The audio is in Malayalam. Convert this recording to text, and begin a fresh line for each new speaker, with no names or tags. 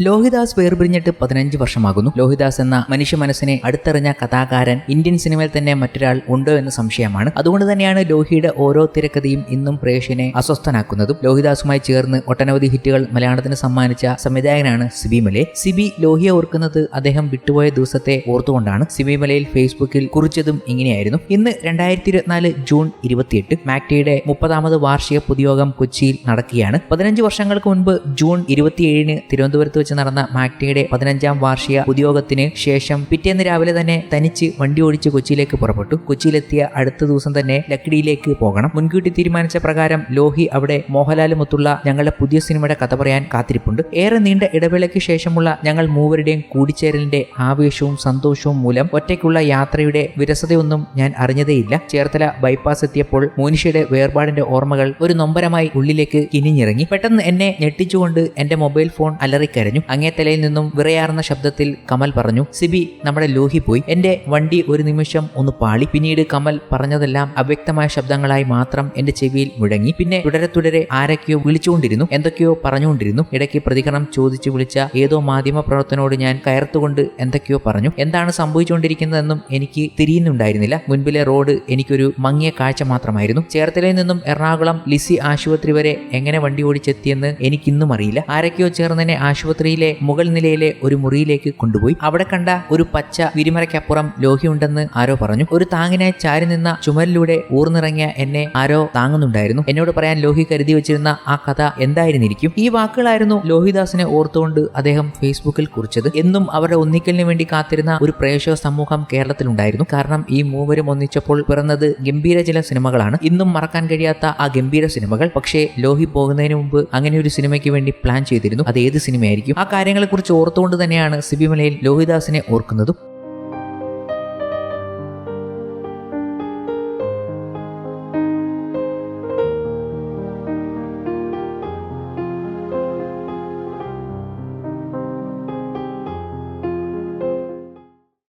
ലോഹിദാസ് വേർപിരിഞ്ഞിട്ട് പതിനഞ്ച് വർഷമാകുന്നു. ലോഹിദാസ് എന്ന മനുഷ്യ മനസ്സിനെ അടുത്തെറിഞ്ഞ കഥാകാരൻ ഇന്ത്യൻ സിനിമയിൽ തന്നെ മറ്റൊരാൾ ഉണ്ടോ എന്ന സംശയമാണ്. അതുകൊണ്ട് തന്നെയാണ് ലോഹിയുടെ ഓരോ തിരക്കഥയും ഇന്നും പ്രേക്ഷനെ അസ്വസ്ഥനാക്കുന്നതും. ലോഹിദാസുമായി ചേർന്ന് ഒട്ടനവധി ഹിറ്റുകൾ മലയാളത്തിന് സമ്മാനിച്ച സംവിധായകനാണ് സിബി മലേ. സിബി ലോഹിയെ ഓർക്കുന്നത് അദ്ദേഹം വിട്ടുപോയ ദിവസത്തെ ഓർത്തുകൊണ്ടാണ്. സിബി മലയിൽ ഫേസ്ബുക്കിൽ കുറിച്ചതും ഇങ്ങനെയായിരുന്നു. ഇന്ന് രണ്ടായിരത്തി ഇരുപത്തിനാല് ജൂൺ ഇരുപത്തിയെട്ട് മാക്ടിയുടെ മുപ്പതാമത് വാർഷിക പൊതുയോഗം കൊച്ചിയിൽ നടക്കുകയാണ്. പതിനഞ്ച് വർഷങ്ങൾക്ക് മുൻപ് ജൂൺ ഇരുപത്തിയേഴിന് തിരുവനന്തപുരത്ത് വെച്ച് നടന്ന മാക്ടിയുടെ പതിനഞ്ചാം വാർഷിക ഉദ്യോഗത്തിന് ശേഷം പിറ്റേന്ന് രാവിലെ തന്നെ തനിച്ച് വണ്ടി ഓടിച്ച് കൊച്ചിയിലേക്ക് പുറപ്പെട്ടു. കൊച്ചിയിലെത്തിയ അടുത്ത ദിവസം തന്നെ ലക്കിടിയിലേക്ക് പോകണം. മുൻകൂട്ടി തീരുമാനിച്ച പ്രകാരം ലോഹി അവിടെ മോഹൻലാലുമൊത്തുള്ള ഞങ്ങളുടെ പുതിയ സിനിമയുടെ കഥ പറയാൻ കാത്തിരിപ്പുണ്ട്. ഏറെ നീണ്ട ഇടവേളയ്ക്ക് ശേഷമുള്ള ഞങ്ങൾ മൂവരുടെയും കൂടിച്ചേരലിന്റെ ആവേശവും സന്തോഷവും മൂലം ഒറ്റയ്ക്കുള്ള യാത്രയുടെ വിരസതയൊന്നും ഞാൻ അറിഞ്ഞതേയില്ല. ചേർത്തല ബൈപ്പാസ് എത്തിയപ്പോൾ മോനിഷയുടെ വേർപാടിന്റെ ഓർമ്മകൾ ഒരു നൊമ്പരമായി ഉള്ളിലേക്ക് കിനിഞ്ഞിറങ്ങി പെട്ടെന്ന് എന്നെ ഞെട്ടിച്ചുകൊണ്ട് എന്റെ മൊബൈൽ ഫോൺ അലറിക്കരഞ്ഞു. അങ്ങേ തലയിൽ നിന്നും വിറയാർന്ന ശബ്ദത്തിൽ കമൽ പറഞ്ഞു സിബി നമ്മുടെ ലോഹി പോയി. എന്റെ വണ്ടി ഒരു നിമിഷം ഒന്ന് പാളി. പിന്നീട് കമൽ പറഞ്ഞതെല്ലാം അവ്യക്തമായ ശബ്ദങ്ങളായി മാത്രം എന്റെ ചെവിയിൽ മുഴങ്ങി. പിന്നെ തുടരെ തുടരെ ആരൊക്കെയോ വിളിച്ചുകൊണ്ടിരുന്നു. എന്തൊക്കെയോ പറഞ്ഞുകൊണ്ടിരുന്നു. ഇടയ്ക്ക് പ്രതികരണം ചോദിച്ചു വിളിച്ച ഏതോ മാധ്യമ പ്രവർത്തനോട് ഞാൻ കയർത്തുകൊണ്ട് എന്തൊക്കെയോ പറഞ്ഞു. എന്താണ് സംഭവിച്ചുകൊണ്ടിരിക്കുന്നതെന്നും എനിക്ക് തിരിയുന്നുണ്ടായിരുന്നില്ല. മുൻപിലെ റോഡ് എനിക്കൊരു മങ്ങിയ കാഴ്ച മാത്രമായിരുന്നു. ചേർത്തലയിൽ നിന്നും എറണാകുളം ലിസി ആശുപത്രി വരെ എങ്ങനെ വണ്ടി ഓടിച്ചെത്തിയെന്ന് എനിക്കിന്നും അറിയില്ല. ആരൊക്കെയോ ചേർന്നെന്നെ ആശുപത്രിയിലെ മുകൾ നിലയിലെ ഒരു മുറിയിലേക്ക് കൊണ്ടുപോയി. അവിടെ കണ്ട ഒരു പച്ച വിരിമറയ്ക്കപ്പുറം ലോഹിയുണ്ടെന്ന് ആരോ പറഞ്ഞു. ഒരു താങ്ങിനായി ചാരി നിന്ന ചുമരിലൂടെ ഊർന്നിറങ്ങിയ എന്നെ ആരോ താങ്ങുന്നുണ്ടായിരുന്നു. എന്നോട് പറയാൻ ലോഹി കരുതി വെച്ചിരുന്ന ആ കഥ എന്തായിരുന്നിരിക്കും? ഈ വാക്കുകളായിരുന്നു ലോഹിദാസിനെ ഓർത്തുകൊണ്ട് അദ്ദേഹം ഫേസ്ബുക്കിൽ കുറിച്ചത്. എന്നും അവരുടെ ഒന്നിക്കലിന് വേണ്ടി കാത്തിരുന്ന ഒരു പ്രേക്ഷക സമൂഹം കേരളത്തിലുണ്ടായിരുന്നു. കാരണം ഈ മൂവരും ഒന്നിച്ചപ്പോൾ പിറന്നത് ഗംഭീര ചില സിനിമകളാണ്. ഇന്നും മറക്കാൻ കഴിയാത്ത ആ ഗംഭീര സിനിമകൾ. പക്ഷേ ലോഹി പോകുന്നതിന് മുമ്പ് അങ്ങനെ ഒരു സിനിമയ്ക്ക് വേണ്ടി പ്ലാൻ ചെയ്തിരുന്നു. അത് ഏത് സിനിമയായിരിക്കും? ആ കാര്യങ്ങളെക്കുറിച്ച് ഓർത്തുകൊണ്ട് തന്നെയാണ് സിബിമലയിൽ ലോഹിദാസിനെ ഓർക്കുന്നതും.